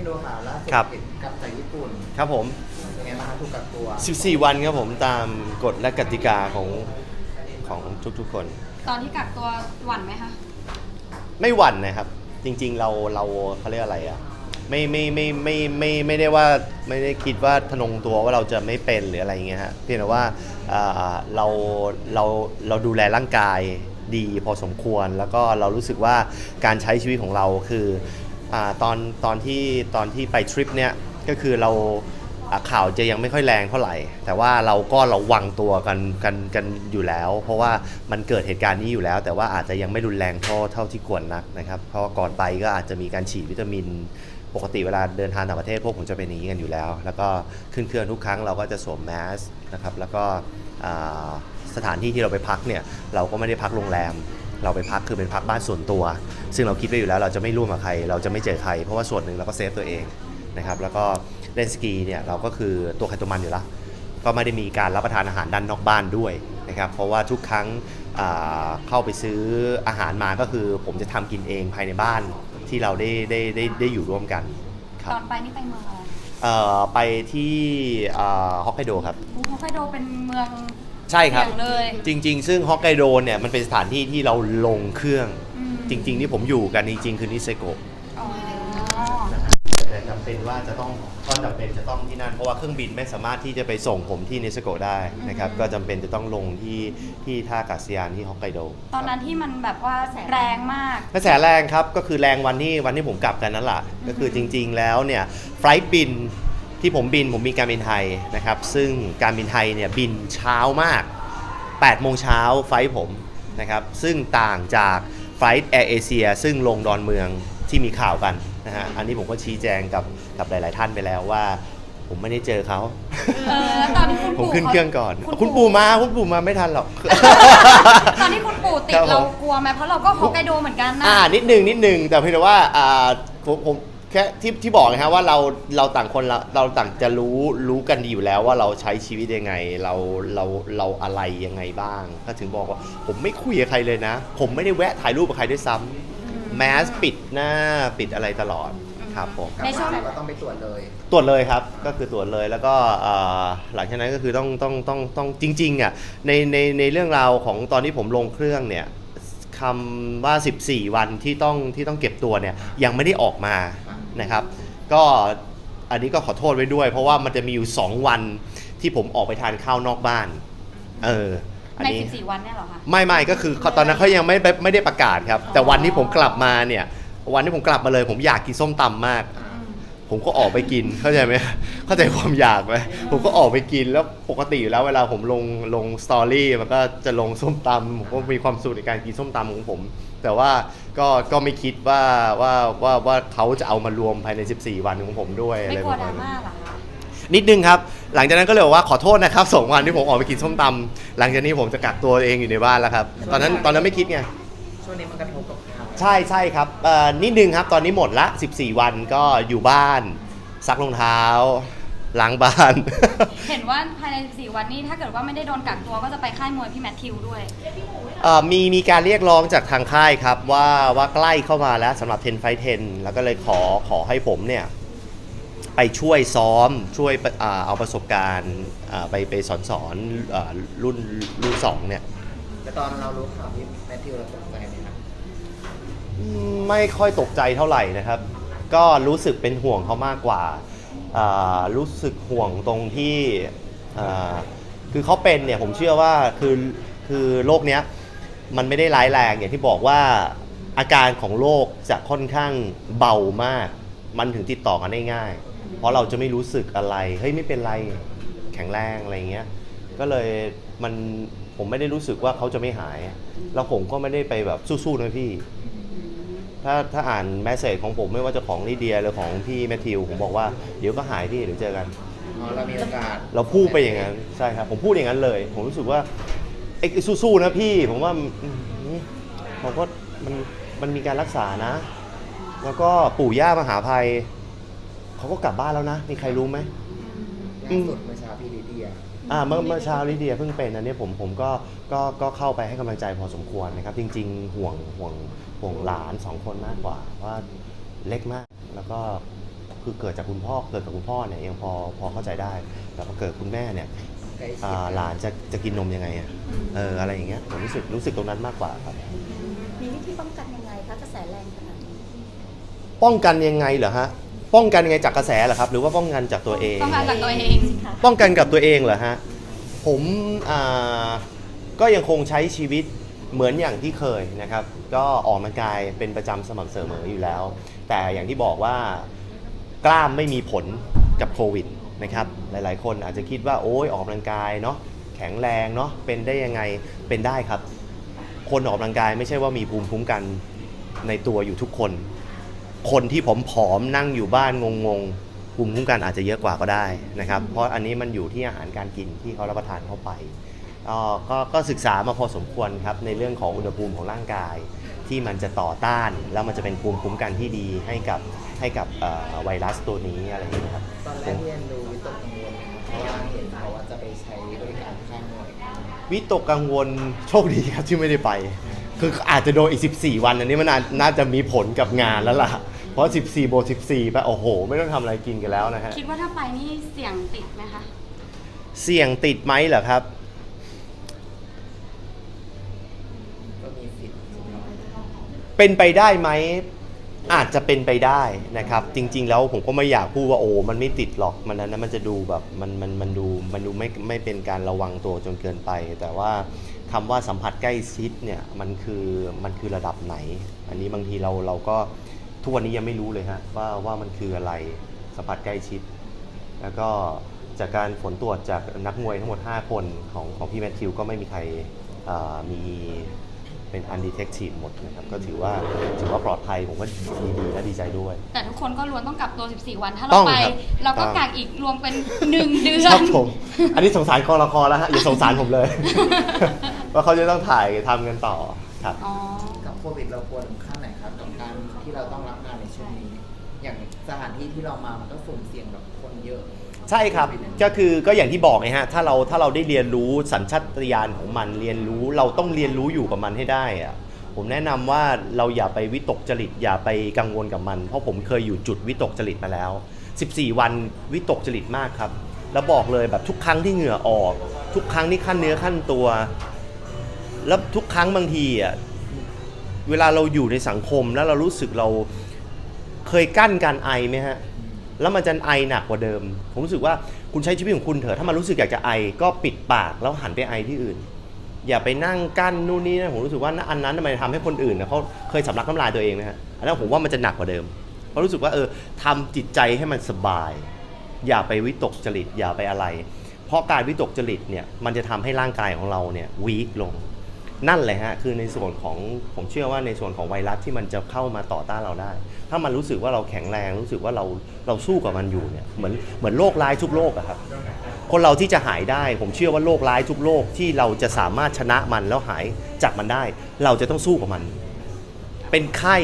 นดูค่ะล่าสุดครับเห็นกลับจากญี่ปุ่นครับผม เป็นไงบ้างคะถูกกักตัว14 วันครับผมตามกฎและกติกาของของทุกๆคน ตอนที่กักตัวหวั่นไหมคะ ไม่หวั่นนะครับ จริง ๆ เราเราเขาเรียกอะไรอะไม่ไม่ไม่ไม่ไม่ไม่ได้ว่าไม่ได้คิดว่าทะนงตัวว่าเราจะไม่เป็นหรืออะไรอย่างเงี้ยฮะเพียงแต่ว่าอ่าเราเราเราดูแลร่างกายดีพอสมควร แล้วก็เรารู้สึกว่าการใช้ชีวิตของเราคืออา ตอนตอนที่ตอนที่ไปทริปเนี้ยก็คือเราข่าวจะยังไม่ค่อยแรงเท่าไหร่ แต่ว่าเราก็ระวังตัวกันกันกันอยู่แล้ว เพราะว่ามันเกิดเหตุการณ์นี้อยู่แล้ว แต่ว่าอาจจะยังไม่รุนแรงเท่าเท่าที่ควรนักนะครับ เพราะก่อนไปก็อาจจะมีการฉีดวิตามิน ปกติเวลาเดินทางต่างประเทศพวกผมจะเป็นอย่างนี้กันอยู่แล้ว แล้วก็ขึ้นเครื่องทุกครั้งเราก็จะสวมแมสนะครับแล้วก็สถานที่ที่เราไปพักเนี่ยเราก็ไม่ได้พักโรงแรม เราไปพักคือเป็นพักบ้านส่วนตัว ซึ่งเราคิดไว้อยู่แล้วเราจะไม่ร่วมกับใคร เราจะไม่เจอใคร เพราะว่าส่วนหนึ่งเราก็เซฟตัวเองนะครับแล้วก็เล่นสกีเนี่ยเราก็คือตัวใครตัวมันอยู่แล้วก็ไม่ได้มีการรับประทานอาหารด้านนอกบ้านด้วยนะครับเพราะว่าทุกครั้งอ่าเข้าไปซื้ออาหารมาก็คือ ผมจะทำกินเองภายในบ้านที่เราได้ได้ได้ได้อยู่ร่วมกันครัตบอนไปนี่ไปเมืองอะไรเอ่อไปที่ฮอกไกโดครับฮอกไกโดเป็นเมือง ใช่ครับเสี่ยงเลยจริง ๆ ซึ่งฮอกไกโดเนี่ยมันเป็นสถานที่ที่เราลงเครื่อง อืมจริง ๆ ที่ผมอยู่กันจริง ๆ คือนิเซโกะอ๋อแต่จำเป็นว่าจะต้องก็จำเป็นจะต้องที่นั่น เพราะว่าเครื่องบินไม่สามารถที่จะไปส่งผมที่นิเซโกะได้นะครับก็จำเป็นจะต้องลงที่ที่ท่าอากาศยานที่ฮอกไกโดตอนนั้นที่มันแบบว่าแรงมาก กระแสแรงครับก็คือแรงวันที่วันที่ผมกลับกันนั่นแหละก็คือจริง ๆ แล้วเนี่ยไฟล์บิน ที่ผมบินผมมีการบินไทยนะครับ ซึ่งการบินไทยเนี่ยบินเช้ามาก 8 โมงเช้าไฟล์ผมนะครับซึ่งต่างจากไฟล์แอร์เอเชียซึ่งลงดอนเมืองที่มีข่าวกันนะฮะอันนี้ผมก็ชี้แจงกับกับหลาย ๆ ท่านไปแล้วว่า ผมไม่ได้เจอเขาเออตอนที่คุณผมปู่ขึ้นเครื่องก่อนคุณคุณปู่มาคุณปู่มาไม่ทันหรอก ตอนที่คุณปู่ติครัดบผม เรากลัวไหมเพราะเราก็ฮอกไกโดเหมือนกันนะ อ่านิดนึงนิดนึงแต่เพียงแต่ว่าอ่าผมผม แค่ที่ที่บอกนะฮะว่าเราเราต่างคนเราเราต่างจะรู้รู้กันดีอยู่แล้วว่าเราใช้ชีวิตยังไง เราเราเราอะไรยังไงบ้างก็ถึงบอกว่า ผมไม่คุยกับใครเลยนะ ผมไม่ได้แวะถ่ายรูปกับใครด้วยซ้ำแมสปิดหน้าปิดอะไรตลอดครับผมกลับในช่วมางก็ต้องไปตรวจเลย ตรวจเลยครับก็คือตรวจเลยแล้วก็อ่าหลังจากนั้นก็คือต้องต้องต้องต้องจริงๆอะในในในเรื่องราวของตอนที่ผมลงเครื่องเนี่ยคำว่า 14 วันที่ต้องที่ต้องเก็บตัวเนี่ยยังไม่ได้ออกมา นะครับ ก็อันนี้ก็ขอโทษไว้ด้วย เพราะว่ามันจะมีอยู่ 2 วันที่ผมออกไปทานข้าวนอกบ้าน เอออันในนี้14 วันเนี่ยเหรอคะ ไม่ไม่ก็คือตอนนั้นเขายังไม่ได้ไม่ได้ประกาศครับ แต่วันที่ผมกลับมาเนี่ย วันที่ผมกลับมาเลย ผมอยากกินส้มตำมากอ่าผมก็ออกไปกิน เข้าใจไหมเข้าใจความอยากไหมผมก็ออกไปกินแล้วปกติอยู่แล้วเวลาผมลงลงสตอรี่มันก็จะลงส้มตำผมก็มีความสุขในการกินส้มตำของผม แต่ว่า ก็ก็ไม่คิดว่าว่าว่าว่าเขาจะเอามารวมภายใน 14 วันของผมด้วยอะไม่ไรกลัปวระดมาราณนี้ม่าเหรอคะนิดนึงครับ หลังจากนั้นก็เลยบอกว่าขอโทษนะครับสองวันที่ผมออกไปกินส้มตำหลังจากนี้ผมจะกักตัวเองอยู่ในบ้านแล้วครับ ตอนนั้นตอนนั้นไม่คิดไง ช่วงนี้มันกระทบกับเราใช่ใช่ครับเอ่อนิดนึงครับ ตอนนี้หมดละ 14 วันก็อยู่บ้าน ซักรองเท้า ล้างบ้าน เห็นว่าภายใน 14 วันนี้ถ้าเกิดว่าไม่ได้โดนกักตัวก็จะไปค่ายมวยพี่แมทธิวด้วย เอ่อมีมีการเรียกร้องจากทางค่ายครับว่าว่าใกล้เข้ามาแล้วสำหรับ10ไฟ10 แล้วก็เลยขอขอให้ผมเนี่ย ไปช่วยซ้อมช่วยอ่าเอาประสบการณ์อ่าไปไปสอนสอนอ่ารุ่นรุ่นสองเนี่ย แต่ตอนเรารู้ข่าวที่แมทธิวเราตกใจไหมครับไม่ค่อยตกใจเท่าไหร่นะครับ ก็รู้สึกเป็นห่วงเขามากกว่าอ่ารู้สึกห่วงตรงที่อ่าคือเขาเป็นเนี่ยผมเชื่อว่าคือคือโรคเนี้ย มันไม่ได้ร้ายแรงอย่างที่บอกว่าอาการของโรคจะค่อนข้างเบามาก มันถึงติดต่อกันได้ง่าย เพราะเราจะไม่รู้สึกอะไร เฮ้ยไม่เป็นไรแข็งแรงอะไรเงี้ย ก็เลยมันผมไม่ได้รู้สึกว่าเขาจะไม่หาย แล้วผมก็ไม่ได้ไปแบบสู้ๆนะพี่ ถ้าถ้าอ่านแมสเซจของผมไม่ว่าจะของลิเดียหรือของพี่แมทธิวผมบอกว่าเดี๋ยวก็หายพี่เดี๋ยวเจอกัน อ๋อเรามีโอกาส เราพูดไปอย่างนั้นใช่ครับผมพูดอย่างนั้นเลย ผมรู้สึกว่า ไอ้ไอ้สู้ๆนะพี่ ผมว่าอืมผมก็มันมันมีการรักษานะ แล้วก็ปู่ย่ามหาภัยเขาก็กลับบ้านแล้วนะ มีใครรู้ไหม ล่าสุดเมื่อเช้าพี่ลิเดีย อ่าเมื่อเมื่อเช้าลิเดียเพิ่งเป็นอันนี้ผมผมก็ก็ก็เข้าไปให้กำลังใจพอสมควรนะครับ จริง ๆ ห่วงห่วงห่วงหลานสองคนมากกว่าว่าเล็กมากแล้วก็คือเกิดจากคุณพ่อเกิดกับคุณพ่อเนี่ยยังพอพอเข้าใจได้ แต่พอเกิดคุณแม่เนี่ยใกล้ชิด อ่าหลานจะจะกินนมยังไงอะเอออะไรอย่างเงี้ยผมรู้สึกรู้สึกตรงนั้นมากกว่าครับ มีวิธีป้องกันยังไงคะกระแสแรงขนาดนี้ป้องกันยังไงเหรอฮะ ป้องกันยังไงจากกระแสเหรอครับ หรือว่าป้องกันจากตัวเอง ต้องการจากตัวเองค่ะป้องกันกับตัวเองเหรอฮะ ผมอ่าก็ยังคงใช้ชีวิตเหมือนอย่างที่เคยนะครับ ก็ออกกำลังกายเป็นประจำสม่ำเสมออยู่แล้ว แต่อย่างที่บอกว่ากล้ามไม่มีผลกับโควิด นะครับหลายๆ คนอาจจะคิดว่าโอ้ยออกกำลังกายเนาะแข็งแรงเนาะเป็นได้ยังไงเป็นได้ครับ คนออกกำลังกายไม่ใช่ว่ามีภูมิคุ้มกันในตัวอยู่ทุกคน คนที่ผอมๆนั่งอยู่บ้านงงๆภูมิคุ้มกันอาจจะเยอะกว่าก็ได้นะครับเพราะอันนี้มันอยู่ที่อาหารการกินที่เขารับประทานเข้าไปก็ก็ศึกษามาพอสมควรครับในเรื่องของอุณหภูมิของร่างกาย ที่มันจะต่อต้าน แล้วมันจะเป็นภูมิคุ้มกันที่ดีให้กับให้กับไวรัสตัวนี้อะไรอย่างเงี้ยครับ ตอนแรกเรียนดูวิตกกังวลเพราะว่าเห็นเขาว่าจะไปใช้บริการค่ายมวยวิตกกังวลโชคดีครับที่ไม่ได้ไป คืออาจจะโดนอีก 14 วันอันนี้มันน่าน่าจะมีผลกับงานแล้วล่ะ เพราะ 14บวก14 ไปโอ้โห ไม่ต้องทำอะไรกินกันแล้วนะฮะ คิดว่าถ้าไปนี่เสี่ยงติดไหมคะ เสี่ยงติดไหมเหรอครับ ก็มีสิทธิ์ถูกไหมเป็นไปได้ไหม อาจจะเป็นไปได้นะครับ จริง ๆ แล้วผมก็ไม่อยากพูดว่าโอ้มันไม่ติดหรอกมันนั้นมันจะดูแบบมันมันมันดูมันดูไม่ไม่เป็นการระวังตัวจนเกินไป แต่ว่าคำว่าสัมผัสใกล้ชิดเนี่ยมันคือมันคือระดับไหน อันนี้บางทีเราเราก็ทุกวันนี้ยังไม่รู้เลยฮะว่าว่ามันคืออะไรสัมผัสใกล้ชิด แล้วก็จากการผลตรวจจากนักมวยทั้งหมด 5 คนของของพี่แมทธิวก็ไม่มีใครมี เป็น undetected หมดนะครับ ก็ถือว่าถือว่าปลอดภัยผมก็ดีดีและดีใจด้วย แต่ทุกคนก็ล้วนต้องกักตัว 14 วัน ถ้าต้เราองไป ครับเราก็ต้อง กักอีกรวมเป็น 1 เดือครันบผม อันนี้สงสารกองละครแล้วฮะอย่าสงสารผมเลย ว่าเขาจะต้องถ่ายทำกันต่อครับ อ๋อ กับโควิดเราควรขั้นไหนครับกับการที่เราต้องรับงานในช่วงนี้ อย่างสถานที่ที่เรามามันก็สุ่มเสี่ยงแบบคนเยอะ ใช่ครับก็คือก็อย่างที่บอกไงฮะถ้าเราถ้าเราได้เรียนรู้สัญชาตญาณของมันเรียนรู้เราต้องเรียนรู้อยู่กับมันให้ได้อะผมแนะนำว่าเราอย่าไปวิตกจริตอย่าไปกังวลกับมัน เพราะผมเคยอยู่จุดวิตกจริตมาแล้ว 14 วันวิตกจริตมากครับ แล้วบอกเลยแบบทุกครั้งที่เหงื่อออก ทุกครั้งที่ขั้นเนื้อขั้นตัว แล้วทุกครั้งบางทีอะเวลาเราอยู่ในสังคมแล้วเรารู้สึกเราเคยกั้นการไอไหมฮะ แล้วมันจะไอหนักกว่าเดิม ผมรู้สึกว่าคุณใช้ชีวิตของคุณเถอะถ้ามันรู้สึกอยากจะไอก็ปิดปากแล้วหันไปไอที่อื่น อย่าไปนั่งกั้นนู่นนี่นะผมรู้สึกว่าอันนั้นทำไมทำให้คนอื่นนะเขาเคยสำลักน้ำลายตัวเองนะฮะอันนั้นผมว่ามันจะหนักกว่าเดิมเพราะรู้สึกว่าเออทำจิตใจให้มันสบาย อย่าไปวิตกจริตอย่าไปอะไร เพราะการวิตกจริตเนี่ยมันจะทำให้ร่างกายของเราเนี่ยวีคลง นั่นแหละฮะคือในส่วนของผมเชื่อว่าในส่วนของไวรัสที่มันจะเข้ามาต่อต้านเราได้ ถ้ามันรู้สึกว่าเราแข็งแรงรู้สึกว่าเราเราสู้กับมันอยู่เนี่ยเหมือนเหมือนโรคร้ายทุกโรคอะครับคนเราที่จะหายได้ ผมเชื่อว่าโรคร้ายทุกโรคที่เราจะสามารถชนะมันแล้วหายจากมันได้ เราจะต้องสู้กับมัน เป็นไข้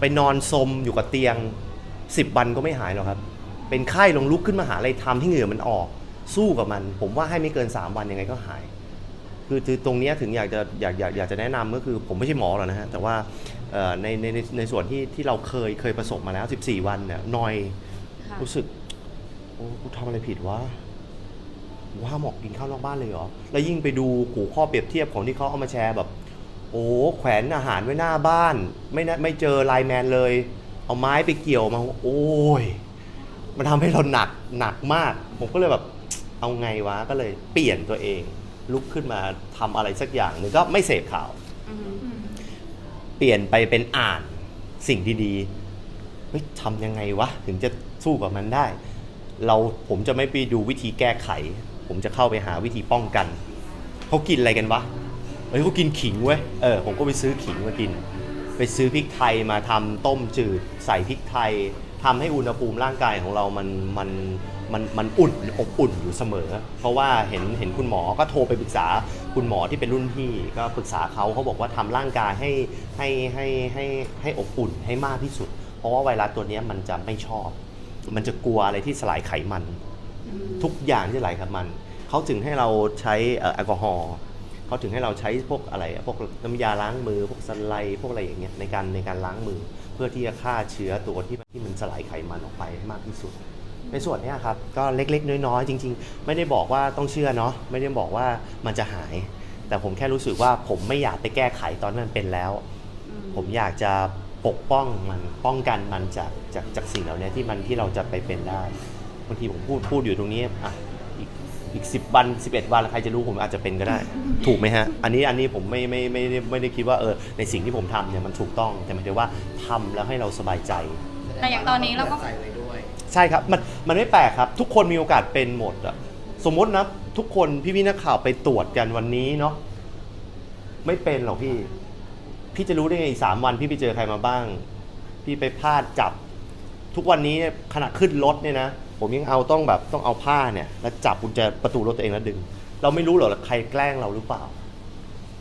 ไปนอนซมอยู่กับเตียง 10 วันก็ไม่หายหรอกครับ เป็นไข้ลงลุกขึ้นมาหาอะไรทำที่เหงื่อมันออก สู้กับมัน ผมว่าให้ไม่เกิน 3 วันยังไงก็หาย คือคือตรงเนี้ยถึงอยากจะอยากอยากอยากจะแนะนำก็คือผมไม่ใช่หมอหรอกนะฮะแต่ว่าเอ่อในในในในส่วนที่ที่เราเคยเคยประสบมาแล้ว 14 วันเนี่ยนอยค่ะรู้สึกโอ้กูทำอะไรผิดวะว่าหมอกกินข้าวนอกบ้านเลยเหรอ แล้วยิ่งไปดูหูข้อเปรียบเทียบของที่เขาเอามาแชร์แบบ โอ้แขวนอาหารไว้หน้าบ้าน ไม่นะไม่เจอไลน์แมนเลย เอาไม้ไปเกี่ยวมา โอ้ย มันทำให้เราหนักหนักมาก ผมก็เลยแบบเอาไงวะก็เลยเปลี่ยนตัวเอง ลุกขึ้นมาทำอะไรสักอย่างหนึ่งก็ไม่เสพข่าว อืมเปลี่ยนไปเป็นอ่านสิ่งดีๆเฮ้ยทำยังไงวะ ถึงจะสู้กับมันได้ เราผมจะไม่ไปดูวิธีแก้ไข ผมจะเข้าไปหาวิธีป้องกัน เขากินอะไรกันวะเฮ้ยเขากินขิงเว้ย เออ ผมก็ไปซื้อขิงมากิน ไปซื้อพริกไทยมาทำต้มจืด ใส่พริกไทยทำให้อุณหภูมิร่างกายของเรามันมัน มันมันอุ่นอบอุ่นอยู่เสมอ เพราะว่าเห็นเห็นคุณหมอก็โทรไปปรึกษาคุณหมอที่เป็นรุ่นพี่ก็ปรึกษาเขาเขาบอกว่าทำร่างกายให้ให้ให้ให้ให้อบอุ่นให้มากที่สุด เพราะว่าไวรัสตัวนี้มันจะไม่ชอบ มันจะกลัวอะไรที่สลายไขมัน ทุกอย่างที่ไหลไขมันเขาจึงให้เราใช้อ่อแอลกอฮอล์เขาถึงให้เราใช้พวกอะไรพวกน้ำยาล้างมือพวกสไลด์พวกอะไรอย่างเงี้ยในการในการล้างมือ เพื่อที่จะฆ่าเชื้อตัวที่ที่มันสลายไขมันออกไปให้มากที่สุด ในส่วนเนี้ยครับก็เล็กๆ น้อยๆ จริง ๆ ไม่ได้บอกว่าต้องเชื่อเนาะไม่ได้บอกว่ามันจะหาย แต่ผมแค่รู้สึกว่าผมไม่อยากไปแก้ไขตอนมันเป็นแล้ว ผมอยากจะปกป้องมันป้องกันมันจากจากจากสิ่งเหล่านี้ที่มันที่เราจะไปเป็นได้บางทีผมพูดพูดอยู่ตรงนี้อะอีกอีกสิบวันสิบเอ็ดวันใครจะรู้ผมอาจจะเป็นก็ได้ ถูกไหมฮะ อันนี้อันนี้ผมไม่ไม่ไม่ได้ไม่ได้คิดว่าเออในสิ่งที่ผมทำเนี่ยมันถูกต้องแต่หมายถึงว่าทำแล้วให้เราสบายใจ แต่อย่างตอนนี้เราก็ ใช่ครับมันมันไม่แปลกครับ ทุกคนมีโอกาสเป็นหมดอะสมมตินะทุกคนพี่พี่นักข่าวไปตรวจกันวันนี้เนาะไม่เป็นหรอกพี่ พี่จะรู้ได้ไงอีกสามวันพี่ไปเจอใครมาบ้าง พี่ไปพลาดจับ ทุกวันนี้ขณะขึ้นรถเนี่ยนะผมยังเอาต้องแบบต้องเอาผ้าเนี่ย แล้วจับกุญแจประตูรถตัวเองแล้วดึง เราไม่รู้หรอกใครแกล้งเราหรือเปล่า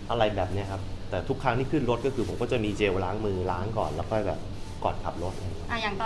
อะไรแบบเนี้ยครับ แต่ทุกครั้งที่ขึ้นรถก็คือผมก็จะมีเจลล้างมือล้างก่อนแล้วก็แบบก่อนขับรถ อะอย่างตอน